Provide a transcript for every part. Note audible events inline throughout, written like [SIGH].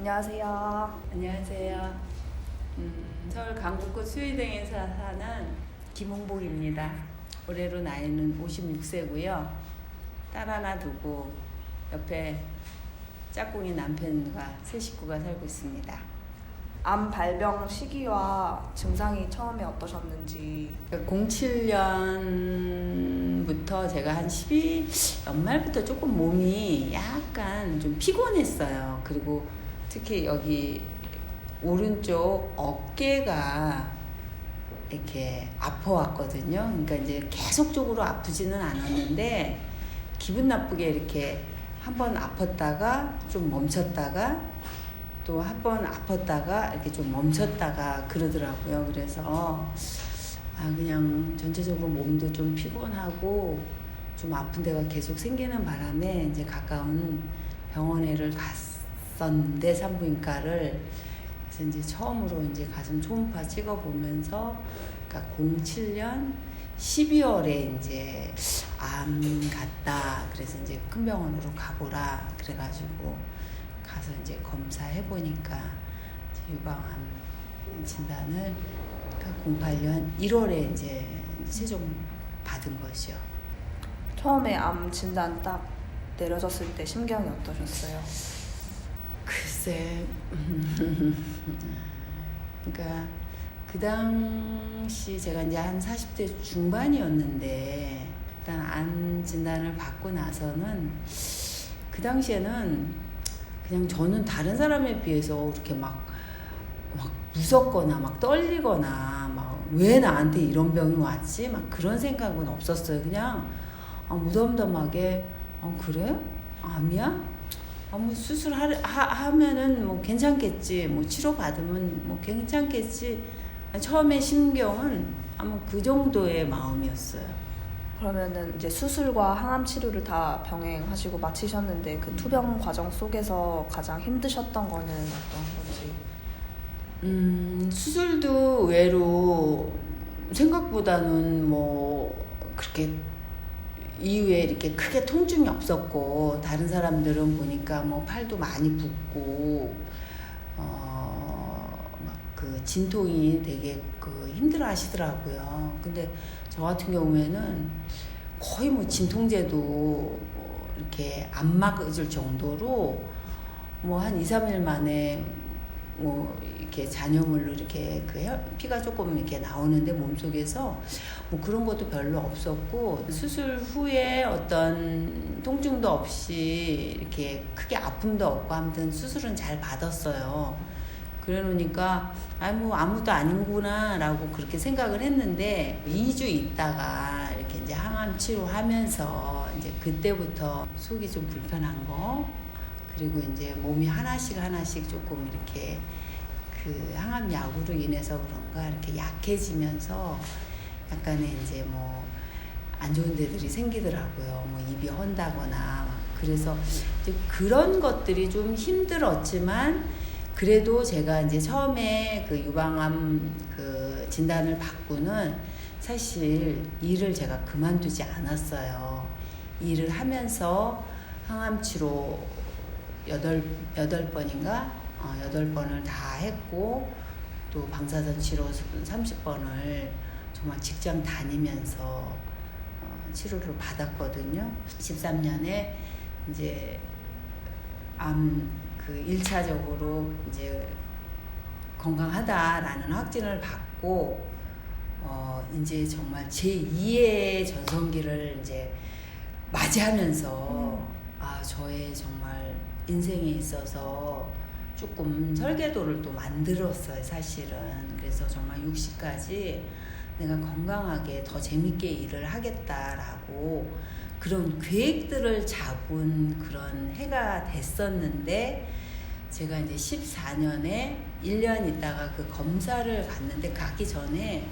안녕하세요. 안녕하세요. 음, 서울 강북구 수의동에서 사는 김홍복입니다. 올해로 나이는 56세고요. 딸 하나 두고 옆에 짝꿍이 남편과 세 식구가 살고 있습니다. 암 발병 시기와 증상이 처음에 어떠셨는지 07년부터 제가 한 12, 연말부터 조금 몸이 약간 좀 피곤했어요. 그리고 특히 여기 오른쪽 어깨가 이렇게 아파왔거든요. 그러니까 이제 계속적으로 아프지는 않았는데 기분 나쁘게 이렇게 한 번 아팠다가 좀 멈췄다가 또 한 번 아팠다가 이렇게 좀 멈췄다가 그러더라고요. 그래서 아 그냥 전체적으로 몸도 좀 피곤하고 좀 아픈 데가 계속 생기는 바람에 이제 가까운 병원에를 갔 었는데 산부인과를 그래서 이제 처음으로 이제 가슴 초음파 찍어 보면서 그러니까 07년 12월에 이제 암 같다 그래서 이제 큰 병원으로 가보라 그래가지고 가서 이제 검사해 보니까 유방암 진단을 그러니까 08년 1월에 이제 최종 받은 것이요. 처음에 암 진단 딱 내려졌을 때 심경이 어떠셨어요? 글쎄, [LAUGHS] 그러니까 그 당시 제가 이제 한 40대 중반이었는데 일단 암 진단을 받고 나서는 그 당시에는 그냥 저는 다른 사람에 비해서 그렇게 막, 막 무섭거나 막 떨리거나 막 왜 나한테 이런 병이 왔지? 막 그런 생각은 없었어요. 그냥 아, 무덤덤하게 아, 그래? 암이야? 아, 뭐 수술 하, 하, 면뭐 괜찮겠지. 뭐 치료 받으면 뭐 괜찮겠지. 처음에 심경은 아마 그 정도의 마음이었어요. 그러면은 이제 수술과 항암 치료를 다 병행하시고 마치셨는데 그 투병 과정 속에서 가장 힘드셨던 거는 어떤 건지? 음, 수술도 의외로 생각보다는 뭐 그렇게 이후에 이렇게 크게 통증이 없었고 다른 사람들은 보니까 뭐 팔도 많이 붓고 어막 그 진통이 되게 그 힘들어 하시더라고요. 근데 저 같은 경우에는 거의 뭐 진통제도 이렇게 안 맞을 정도로 뭐 한 2, 3일 만에 뭐 이렇게 잔여물로 이렇게 그 혈- 피가 조금 이렇게 나오는데 몸 속에서 뭐 그런 것도 별로 없었고 수술 후에 어떤 통증도 없이 이렇게 크게 아픔도 없고 아무튼 수술은 잘 받았어요. 그래 놓으니까 아뭐 아무도 아닌구나라고 그렇게 생각을 했는데 2주 있다가 이렇게 이제 항암 치료하면서 이제 그때부터 속이 좀 불편한 거 그리고 이제 몸이 하나씩 하나씩 조금 이렇게 그 항암 약으로 인해서 그런가 이렇게 약해지면서 약간의 이제 뭐 안 좋은 데들이 생기더라고요. 뭐 입이 헌다거나 막 그래서 그런 것들이 좀 힘들었지만 그래도 제가 이제 처음에 그 유방암 그 진단을 받고는 사실 일을 제가 그만두지 않았어요. 일을 하면서 항암 치료 여덟 여덟 번인가 어, 여덟 번을 다 했고 또 방사선 치료 30번을 정말 직장 다니면서 어, 치료를 받았거든요. 13년에 이제 암 그 1차적으로 이제 건강하다라는 확진을 받고 어 이제 정말 제2의 전성기를 이제 맞이하면서 아 저의 정말 인생에 있어서 조금 설계도를 또 만들었어요 사실은 그래서 정말 60까지 내가 건강하게 더 재밌게 일을 하겠다라고 그런 계획들을 잡은 그런 해가 됐었는데 제가 이제 14년에 1년 있다가 그 검사를 갔는데 가기 전에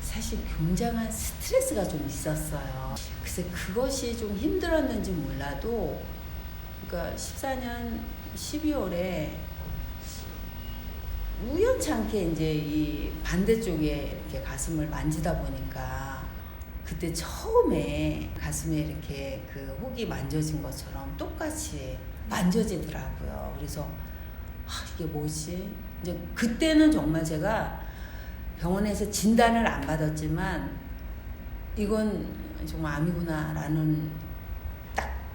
사실 굉장한 스트레스가 좀 있었어요. 글쎄 그것이 좀 힘들었는지 몰라도 그러니까 14년 12월에 우연찮게 이제 이 반대쪽에 이렇게 가슴을 만지다 보니까 그때 처음에 가슴에 이렇게 그 혹이 만져진 것처럼 똑같이 만져지더라고요. 그래서 아, 이게 뭐지? 이제 그때는 정말 제가 병원에서 진단을 안 받았지만 이건 정말 암이구나라는 딱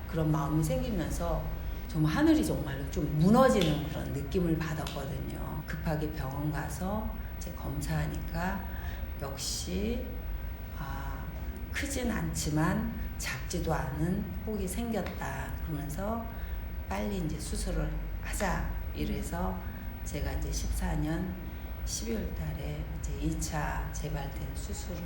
그런 마음이 생기면서 정말 하늘이 정말로 좀 무너지는 그런 느낌을 받았거든요. 급하게 병원 가서 이제 검사하니까 역시 아, 크진 않지만 작지도 않은 혹이 생겼다. 그러면서 빨리 이제 수술을 하자. 이래서 제가 이제 14년 12월 달에 이제 2차 재발된 수술을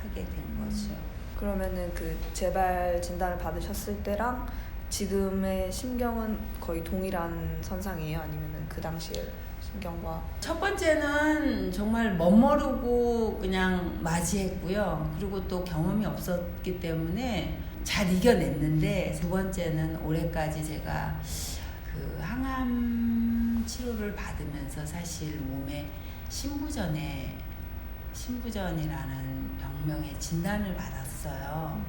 하게 된 거죠. 그러면은 그 재발 진단을 받으셨을 때랑 지금의 심경은 거의 동일한 선상이에요? 아니면은 그 당시에 심경과 첫 번째는 정말 멋모르고 그냥 맞이했고요. 그리고 또 경험이 없었기 때문에 잘 이겨냈는데 두 번째는 올해까지 제가 그 항암 치료를 받으면서 사실 몸에 신부전에 신부전이라는 병명의 진단을 받았어요.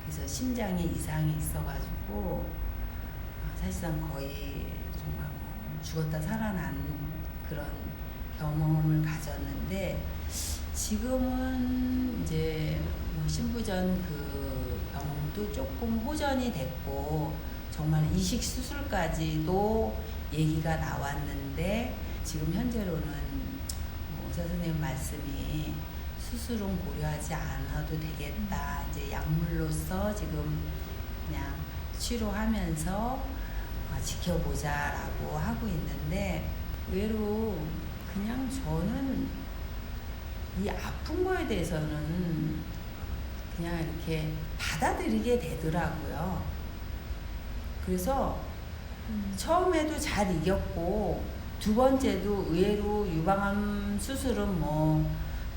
그래서 심장에 이상이 있어가지고 어, 사실상 거의 정말 뭐 죽었다 살아난 그런 경험을 가졌는데 지금은 이제 뭐 신부전 그 병도 조금 호전이 됐고 정말 이식 수술까지도 얘기가 나왔는데 지금 현재로는 뭐 선생님 말씀이 수술은 고려하지 않아도 되겠다. 이제 약물로서 지금 그냥 치료하면서 어, 지켜보자라고 하고 있는데 의외로 그냥 저는 이 아픈 거에 대해서는 그냥 이렇게 받아들이게 되더라고요. 그래서 처음에도 잘 이겼고 두 번째도 의외로 유방암 수술은 뭐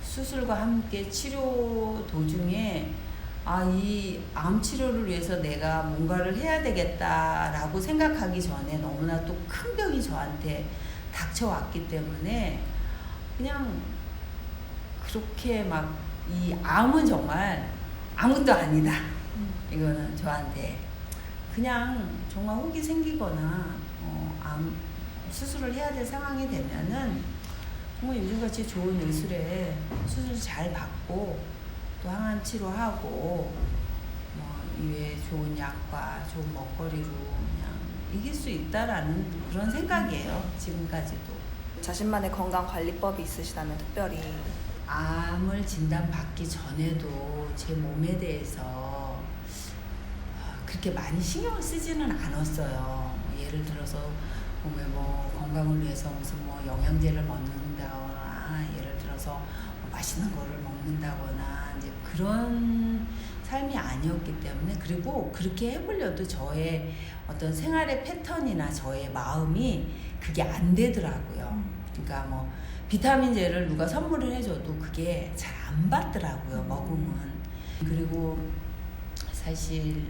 수술과 함께 치료 도중에 아, 이 암 치료를 위해서 내가 뭔가를 해야 되겠다라고 생각하기 전에 너무나 또 큰 병이 저한테 닥쳐왔기 때문에 그냥 그렇게 막 이 암은 정말 아무것도 아니다. 이거는 저한테 그냥 정말 혹이 생기거나 어, 암 수술을 해야 될 상황이 되면은 정말 요즘같이 좋은 의술에 수술 잘 받고 또 항암 치료하고 뭐 이외에 좋은 약과 좋은 먹거리로 그냥 이길 수 있다라는 그런 생각이에요 지금까지도 자신만의 건강 관리법이 있으시다면 특별히 암을 진단받기 전에도 제 몸에 대해서 아, 그렇게 많이 신경을 쓰지는 않았어요. 예를 들어서 몸에 뭐 건강을 위해서 무슨 뭐 영양제를 먹는다거나 예를 들어서 뭐 맛있는 거를 먹는다거나 이제 그런 삶이 아니었기 때문에 그리고 그렇게 해보려도 저의 어떤 생활의 패턴이나 저의 마음이 그게 안 되더라고요. 그러니까 뭐 비타민제를 누가 선물을 해줘도 그게 잘 안 받더라고요 먹으면 그리고 사실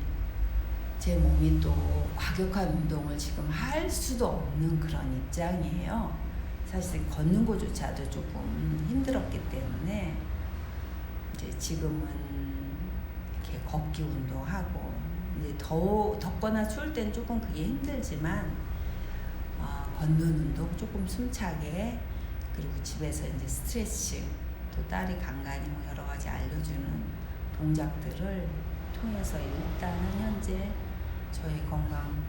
제 몸이 또 과격한 운동을 지금 할 수도 없는 그런 입장이에요. 사실 걷는 것조차도 조금 힘들었기 때문에 이제 지금은 이렇게 걷기 운동하고 이제 더 덥거나 추울 땐 조금 그게 힘들지만 어, 걷는 운동 조금 숨차게 그리고 집에서 이제 스트레칭 또 딸이 간간히 뭐 여러 가지 알려주는 동작들을 통해서 일단은 현재 저의 건강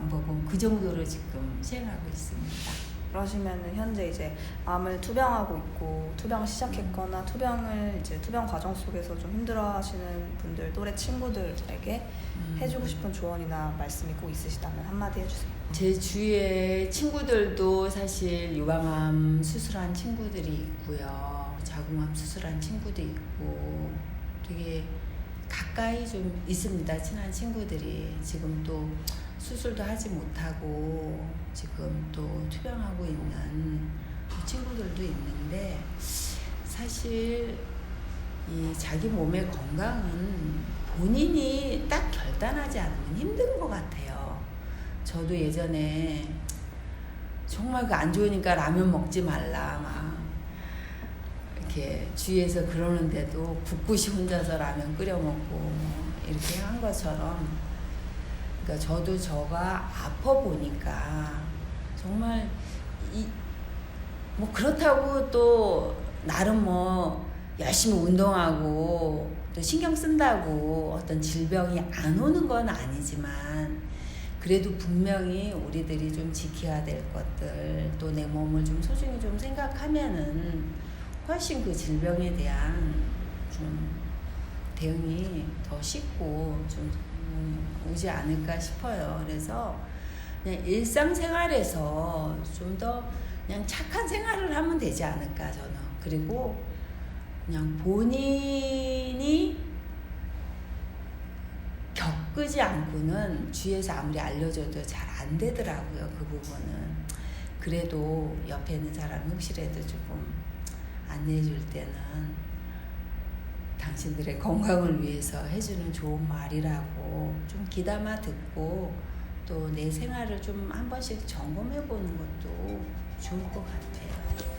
방법은 그 정도로 지금 시행하고 있습니다. 그러시면은 현재 이제 암을 투병하고 있고 투병 시작했거나 투병을 이제 투병 과정 속에서 좀 힘들어하시는 분들 또래 친구들에게 음. 해주고 싶은 조언이나 말씀이 꼭 있으시다면 한마디 해주세요. 제 주위에 친구들도 사실 유방암 수술한 친구들이 있고요. 자궁암 수술한 친구도 있고 되게 가까이 좀 있습니다. 친한 친구들이 지금 또 수술도 하지 못하고 지금 또 투병하고 있는 친구들도 있는데 사실 이 자기 몸의 건강은 본인이 딱 결단하지 않으면 힘든 것 같아요. 저도 예전에 정말 그 안 좋으니까 라면 먹지 말라 막 이렇게 주위에서 그러는데도 굳굳이 혼자서 라면 끓여 먹고 뭐 이렇게 한 것처럼. 그러니까 저도 저가 아파 보니까 정말 이 뭐 그렇다고 또 나름 뭐 열심히 운동하고 또 신경 쓴다고 어떤 질병이 안 오는 건 아니지만 그래도 분명히 우리들이 좀 지켜야 될 것들 또 내 몸을 좀 소중히 좀 생각하면은 훨씬 그 질병에 대한 좀 대응이 더 쉽고 좀 음, 오지 않을까 싶어요. 그래서 그냥 일상생활에서 좀 더 그냥 착한 생활을 하면 되지 않을까 저는. 그리고 그냥 본인이 겪지 않고는 주위에서 아무리 알려줘도 잘 안 되더라고요. 그 부분은. 그래도 옆에 있는 사람이 혹시라도 조금 안내해 줄 때는 당신들의 건강을 위해서 해주는 좋은 말이라고 좀 귀담아 듣고 또 내 생활을 좀 한 번씩 점검해 보는 것도 좋을 것 같아요.